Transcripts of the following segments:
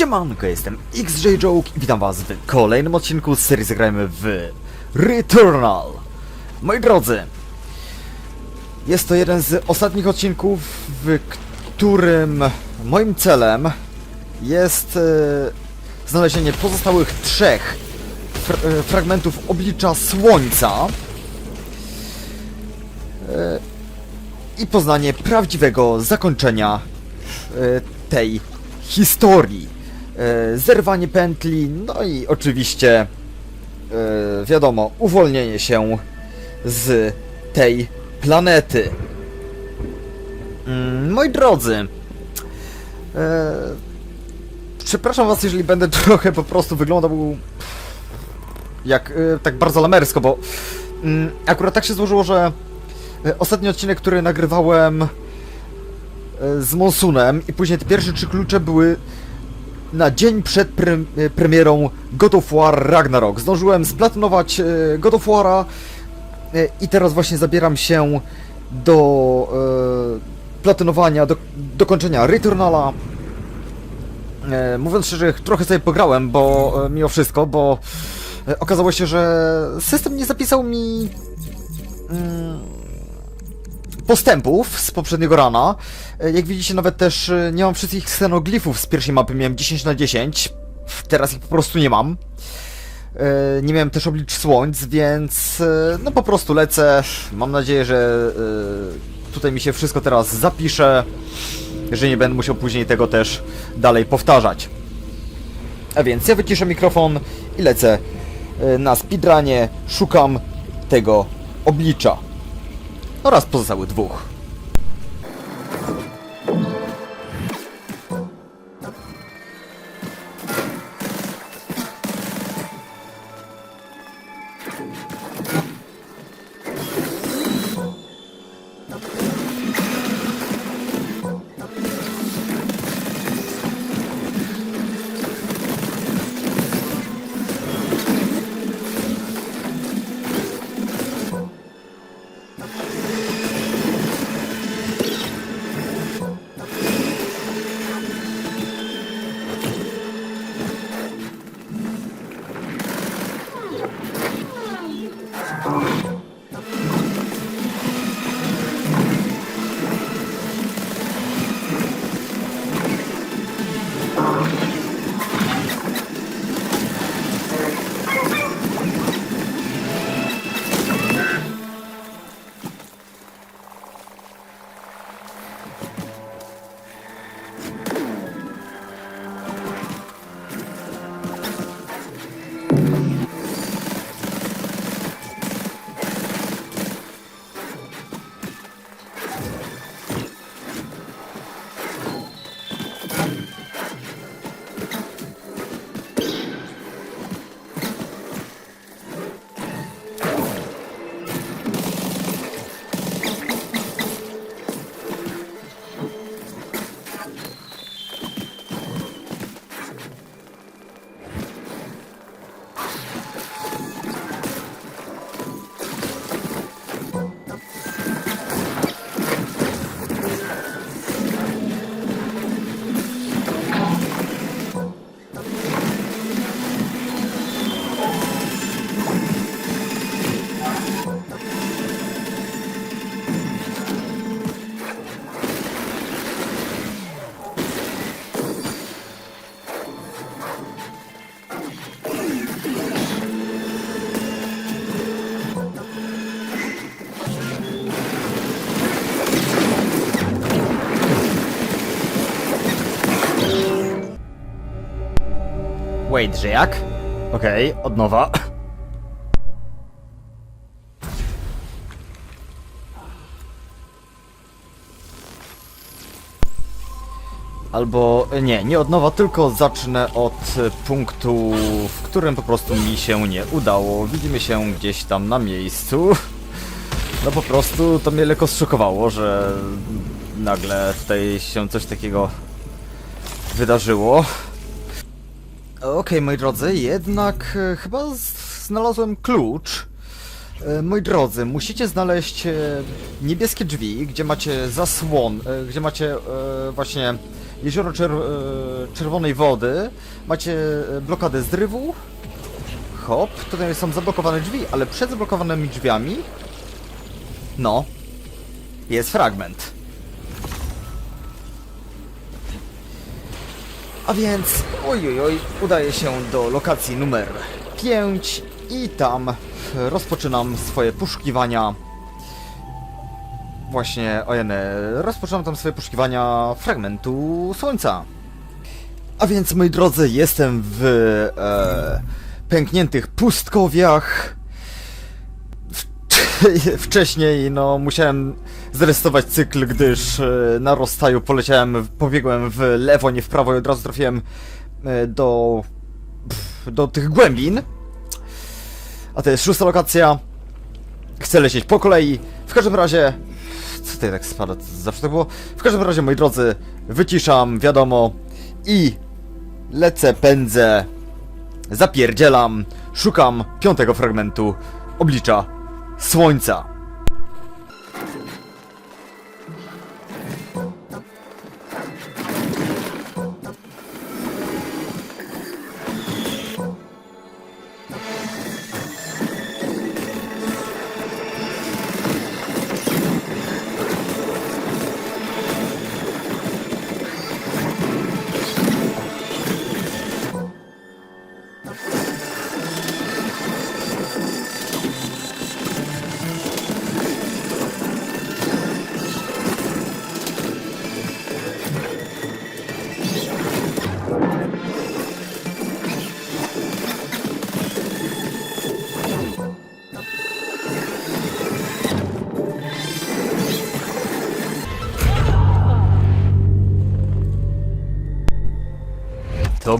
Siemanko, jestem XJ Joke i witam was w kolejnym odcinku serii Zagrajmy w Returnal. Moi drodzy, jest to jeden z ostatnich odcinków, w którym moim celem jest e, znalezienie pozostałych trzech fr e, fragmentów oblicza Słońca e, i poznanie prawdziwego zakończenia e, tej historii. E, Zerwanie pętli, no i oczywiście, e, wiadomo, uwolnienie się z tej planety. Mm, Moi drodzy, e, przepraszam was, jeżeli będę trochę po prostu wyglądał jak tak bardzo lamersko, bo mm, akurat tak się złożyło, że ostatni odcinek, który nagrywałem z Monsunem i później te pierwsze trzy klucze były na dzień przed pre e, premierą God of War Ragnarok. Zdążyłem splatynować e, God of War'a e, i teraz właśnie zabieram się do e, platynowania, do dokończenia Returnala. E, mówiąc szczerze, trochę sobie pograłem, bo e, mimo wszystko, bo e, okazało się, że system nie zapisał mi mm, postępów z poprzedniego rana. E, Jak widzicie, nawet też e, nie mam wszystkich scenoglifów z pierwszej mapy, miałem 10 na 10. Teraz ich po prostu nie mam. E, Nie miałem też oblicz słońc, więc no po prostu lecę. Mam nadzieję, że tutaj mi się wszystko teraz zapisze, że nie będę musiał później tego też dalej powtarzać. A więc ja wyciszę mikrofon i lecę na speedrunie, szukam tego oblicza oraz pozostałych dwóch. Wait, że jak? Okej, od nowa. Albo nie, nie od nowa, tylko zacznę od punktu, w którym po prostu mi się nie udało. Widzimy się gdzieś tam na miejscu. No po prostu to mnie lekko zszokowało, że nagle tutaj się coś takiego wydarzyło. Okej, moi drodzy, jednak e, chyba znalazłem klucz. E, moi drodzy, musicie znaleźć e, niebieskie drzwi, gdzie macie zasłon, gdzie macie właśnie jezioro czer czerwonej wody, macie blokadę zrywu, hop, tutaj są zablokowane drzwi, ale przed zablokowanymi drzwiami, no, jest fragment. A więc, oj, oj, udaję się do lokacji numer 5 i tam rozpoczynam swoje poszukiwania. Właśnie, ojene, rozpoczynam tam swoje poszukiwania fragmentu Słońca. A więc, moi drodzy, jestem w e, pękniętych pustkowiach. Wcześniej, no, musiałem zresetować cykl, gdyż e, na rozstaju poleciałem, pobiegłem w lewo, nie w prawo i od razu trafiłem e, do, do tych głębin. A to jest szósta lokacja. Chcę lecieć po kolei. W każdym razie... Co tutaj tak spada? Zawsze tak było. W każdym razie, moi drodzy, wyciszam, wiadomo. I lecę, pędzę, zapierdzielam, szukam piątego fragmentu oblicza słońca.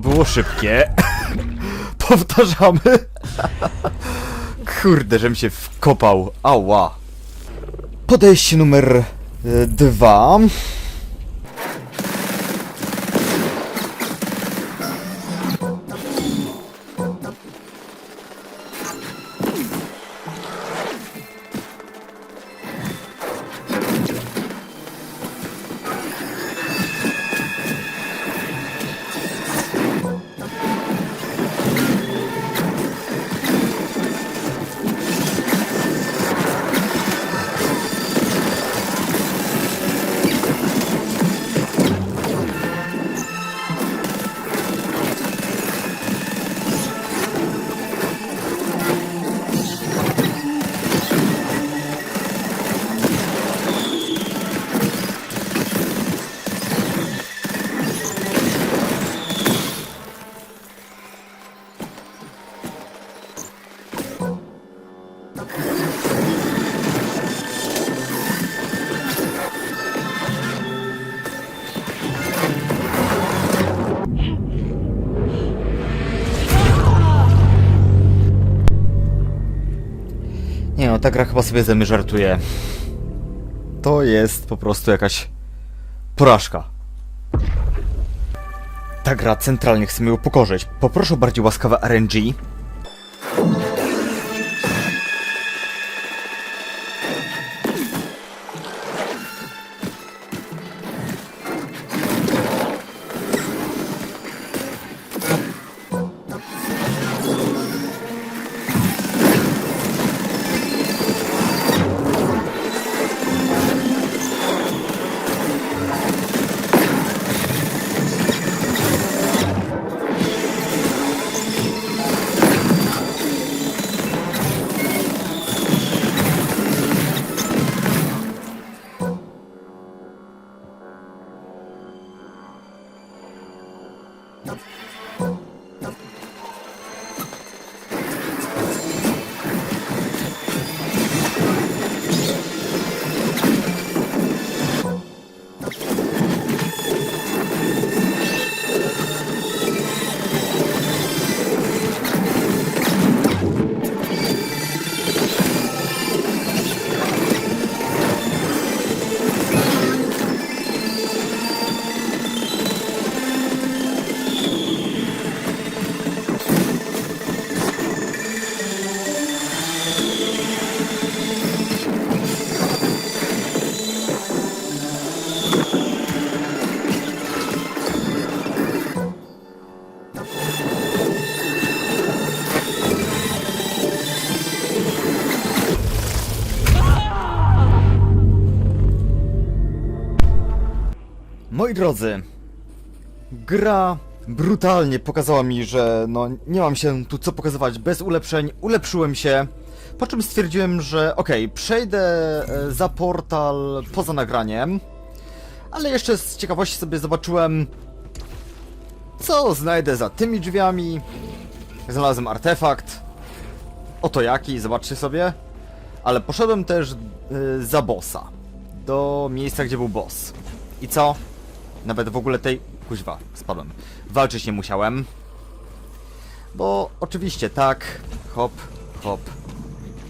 Było szybkie. Powtarzamy. Kurde, żem się wkopał. Ała. Podejście numer e, dwa. Ta gra chyba sobie ze mnie żartuje. To jest po prostu jakaś porażka. Ta gra centralnie chce mnie upokorzyć. Poproszę bardziej łaskawe RNG. Moi drodzy, gra brutalnie pokazała mi, że no nie mam się tu co pokazywać bez ulepszeń. Ulepszyłem się, po czym stwierdziłem, że okej, przejdę e, za portal poza nagraniem, ale jeszcze z ciekawości sobie zobaczyłem, co znajdę za tymi drzwiami. Znalazłem artefakt. Oto jaki, zobaczcie sobie. Ale poszedłem też y, za bossa. Do miejsca, gdzie był boss. I co? Nawet w ogóle tej... Kuźwa, spadłem. Walczyć nie musiałem. Bo oczywiście tak. Hop, hop,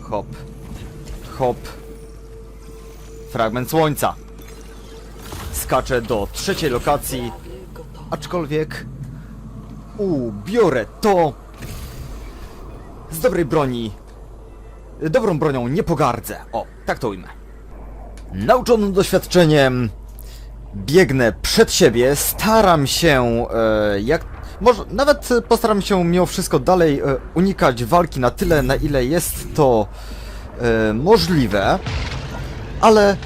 hop, hop. Fragment słońca. Skaczę do trzeciej lokacji. Aczkolwiek... U, biorę to! Z dobrej broni. Dobrą bronią nie pogardzę. O, tak to ujmę. Nauczony doświadczeniem, biegnę przed siebie, staram się, e, jak. Może nawet postaram się mimo wszystko dalej e, unikać walki na tyle, na ile jest to e, możliwe, ale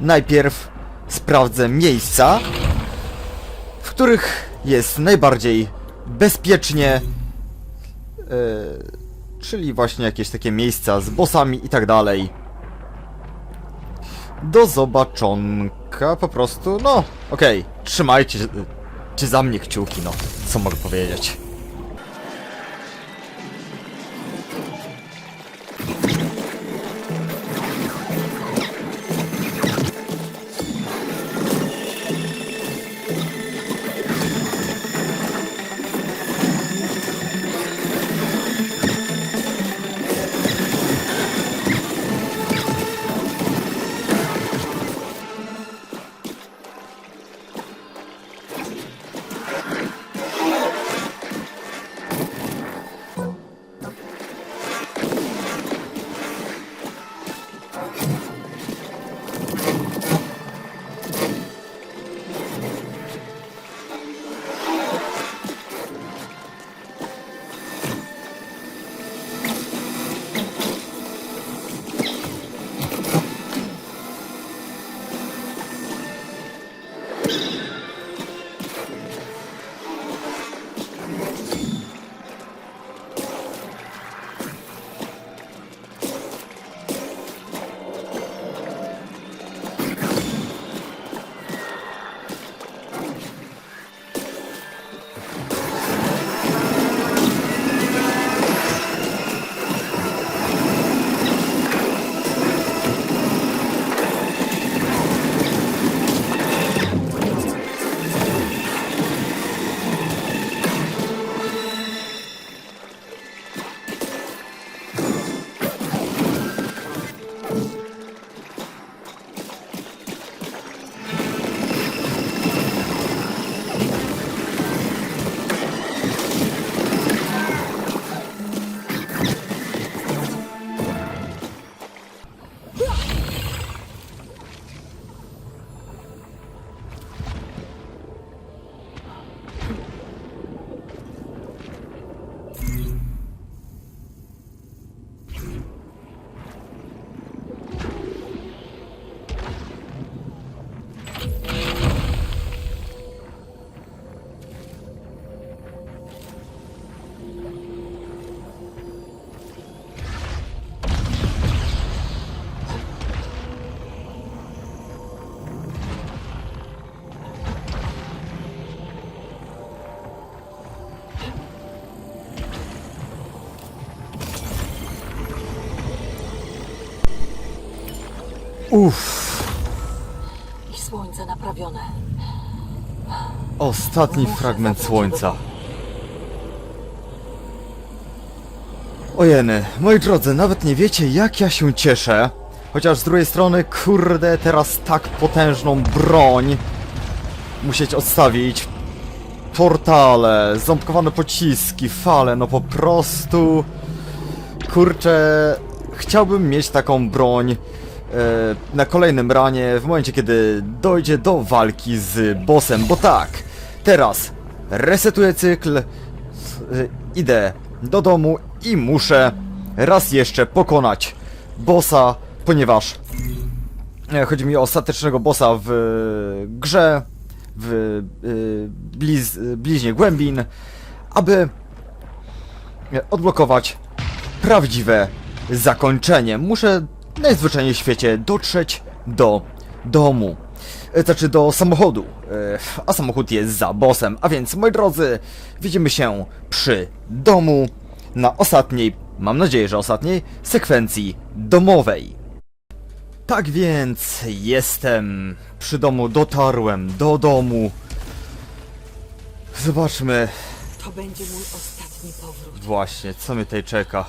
najpierw sprawdzę miejsca, w których jest najbardziej bezpiecznie, e, czyli właśnie jakieś takie miejsca z bossami i tak dalej. Do zobaczonka po prostu, no, okej, trzymajcie czy za mnie kciuki, no, co mogę powiedzieć. Uff, I słońce naprawione. ostatni fragment słońca. Ojeny, moi drodzy, nawet nie wiecie jak ja się cieszę. Chociaż z drugiej strony, kurde, teraz tak potężną broń musieć odstawić. Portale, ząbkowane pociski, fale, no po prostu... Kurczę, chciałbym mieć taką broń na kolejnym ranie, w momencie kiedy dojdzie do walki z bossem, bo tak, teraz resetuję cykl, e, idę do domu i muszę raz jeszcze pokonać bossa, ponieważ e, chodzi mi o ostatecznego bossa w e, grze, w bliz, bliźnie głębin, aby e, odblokować prawdziwe zakończenie. Muszę najzwyczajniej w świecie dotrzeć do domu. E, Znaczy do samochodu. E, A samochód jest za bossem. A więc, moi drodzy, widzimy się przy domu na ostatniej, mam nadzieję, że ostatniej, sekwencji domowej. Tak więc, jestem przy domu, dotarłem do domu. Zobaczmy To będzie mój ostatni powrót. właśnie, co mnie tutaj czeka.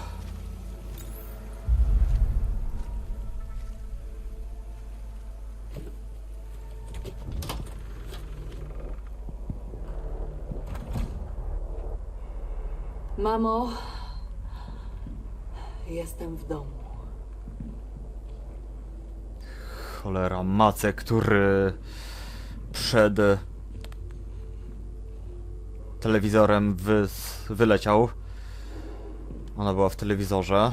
Mamo, jestem w domu. Cholera, Macek, który przed telewizorem wy, wyleciał. Ona była w telewizorze.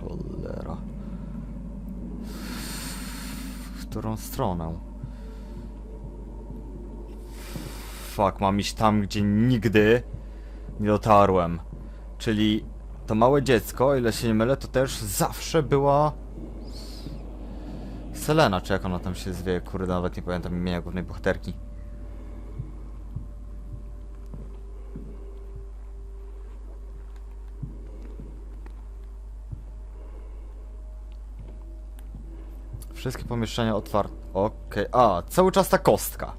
Cholera. W którą stronę? Fuck, mam iść tam, gdzie nigdy nie dotarłem. Czyli to małe dziecko, o ile się nie mylę, to też zawsze była Selena, czy jak ona tam się zwie, kurde, nawet nie pamiętam imienia głównej bohaterki. Wszystkie pomieszczenia otwarte. Okej, a, cały czas ta kostka.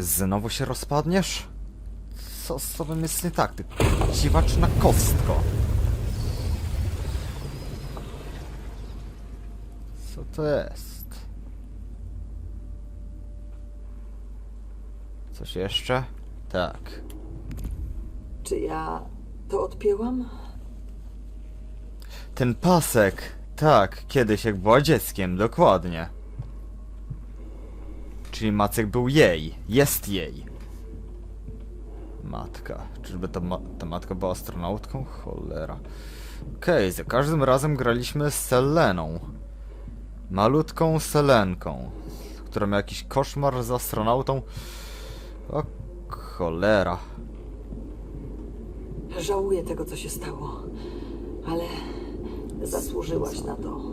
Znowu się rozpadniesz? Co z tobą jest nie tak, ty dziwaczna kostko? Co to jest? Coś jeszcze? Tak. Czy ja to odpięłam? Ten pasek. Tak, kiedyś jak była dzieckiem, dokładnie. Czyli Macek był jej. Jest jej. Matka. Czyżby ta, ma ta matka była astronautką? Cholera. Okej, za każdym razem graliśmy z Seleną. Malutką Selenką, która miała jakiś koszmar z astronautą. O cholera. Żałuję tego, co się stało, ale zasłużyłaś na to.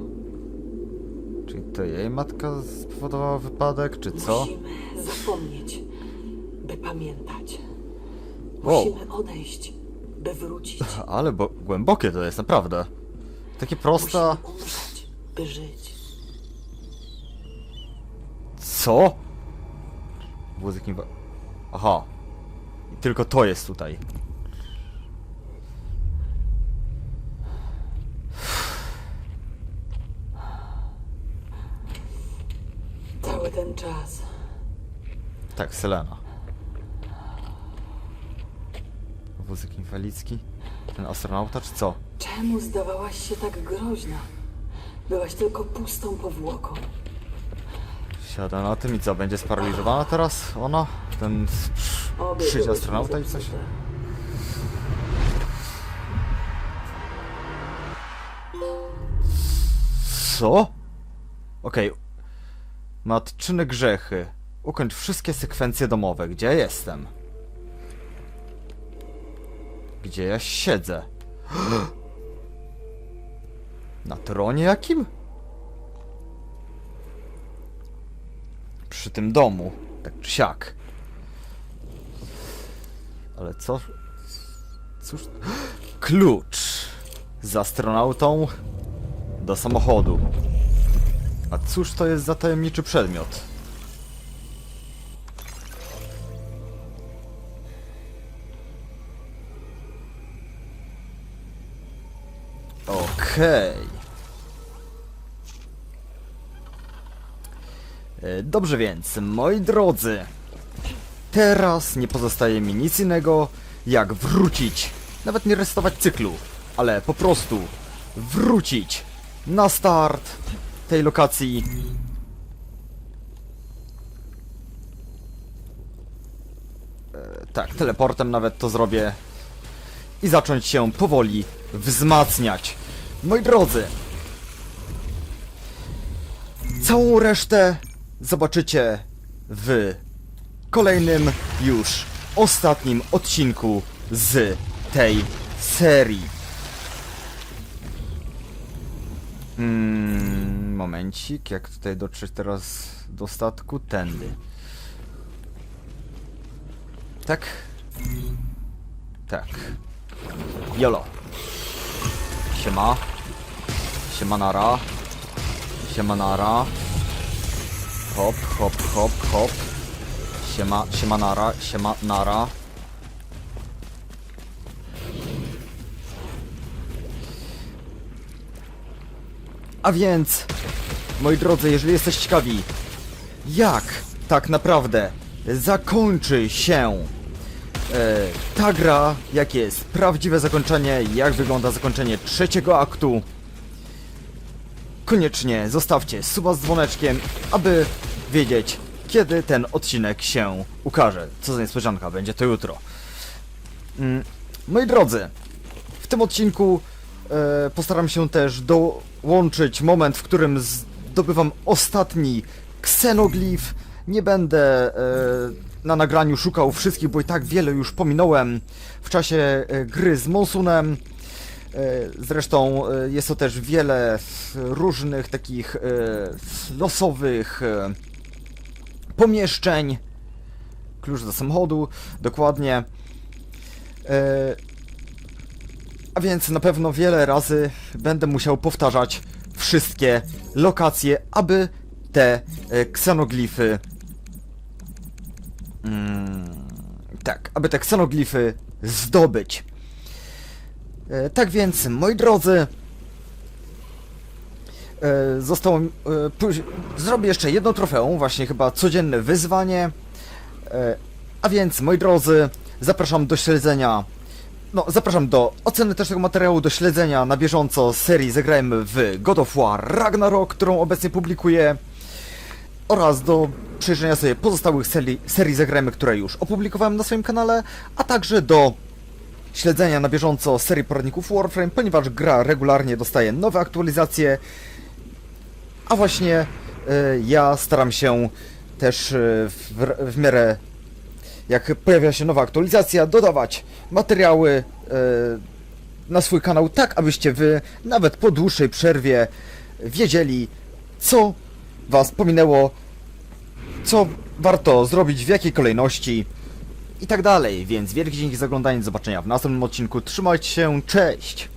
Czyli to jej matka spowodowała wypadek, czy co? Musimy zapomnieć, by pamiętać. Wow. Musimy odejść, by wrócić. Ale bo głębokie to jest, naprawdę. Takie prosta... Musimy umrzeć, by żyć. Co? Wózek inwa... Aha. I tylko to jest tutaj. Cały ten czas Tak, Selena. Wózek inwalidzki? Ten astronauta, czy co? Czemu zdawałaś się tak groźna? Byłaś tylko pustą powłoką. Siada na tym i co, będzie sparaliżowana teraz ona? Ten Obie przyjść byłyśmy astronauta i coś? zepsute. Co? Okej. Matczyne grzechy. Ukończ wszystkie sekwencje domowe. Gdzie ja jestem? Gdzie ja siedzę? Na tronie jakim? Przy tym domu. Tak czy siak. Ale co? Cóż... Klucz! Z astronautą do samochodu. A cóż to jest za tajemniczy przedmiot? Okej. E, Dobrze więc, moi drodzy. Teraz nie pozostaje mi nic innego, jak wrócić. Nawet nie restować cyklu, ale po prostu wrócić na start tej lokacji. E, tak, teleportem nawet to zrobię. I zacząć się powoli wzmacniać. Moi drodzy, całą resztę zobaczycie w kolejnym już ostatnim odcinku z tej serii. Mm, momencik, jak tutaj dotrzeć teraz do statku? Tędy. Tak? Tak. Jolo. Siema. Siemanara. Siemanara. Hop, hop, hop, hop. Siema, siemanara, siemanara. A więc, moi drodzy, jeżeli jesteście ciekawi, jak tak naprawdę zakończy się e, ta gra, jakie jest prawdziwe zakończenie, jak wygląda zakończenie trzeciego aktu, koniecznie zostawcie suba z dzwoneczkiem, aby wiedzieć, kiedy ten odcinek się ukaże. Co za niespodzianka, będzie to jutro. Mm, moi drodzy, w tym odcinku e, postaram się też dołączyć moment, w którym zdobywam ostatni ksenoglif. Nie będę e, na nagraniu szukał wszystkich, bo i tak wiele już pominąłem w czasie e, gry z Monsunem. E, Zresztą e, jest to też wiele różnych takich losowych pomieszczeń. Klucz do samochodu, dokładnie. A więc na pewno wiele razy będę musiał powtarzać wszystkie lokacje, aby te ksenoglify. Mm, tak, aby te ksenoglify zdobyć. E, Tak więc, moi drodzy, e, zostało. e, Zrobię jeszcze jedno trofeum, właśnie chyba codzienne wyzwanie. E, A więc, moi drodzy, zapraszam do śledzenia. No, zapraszam do oceny też tego materiału, do śledzenia na bieżąco serii Zagrajmy w God of War Ragnarok, którą obecnie publikuję oraz do przejrzenia sobie pozostałych serii, serii Zagrajmy, które już opublikowałem na swoim kanale, a także do śledzenia na bieżąco serii poradników Warframe, ponieważ gra regularnie dostaje nowe aktualizacje, a właśnie e, ja staram się też e, w, w miarę jak pojawia się nowa aktualizacja, dodawać materiały e, na swój kanał, tak abyście wy nawet po dłuższej przerwie wiedzieli, co was pominęło, co warto zrobić, w jakiej kolejności i tak dalej. Więc wielkie dzięki za oglądanie, do zobaczenia w następnym odcinku. Trzymajcie się, cześć!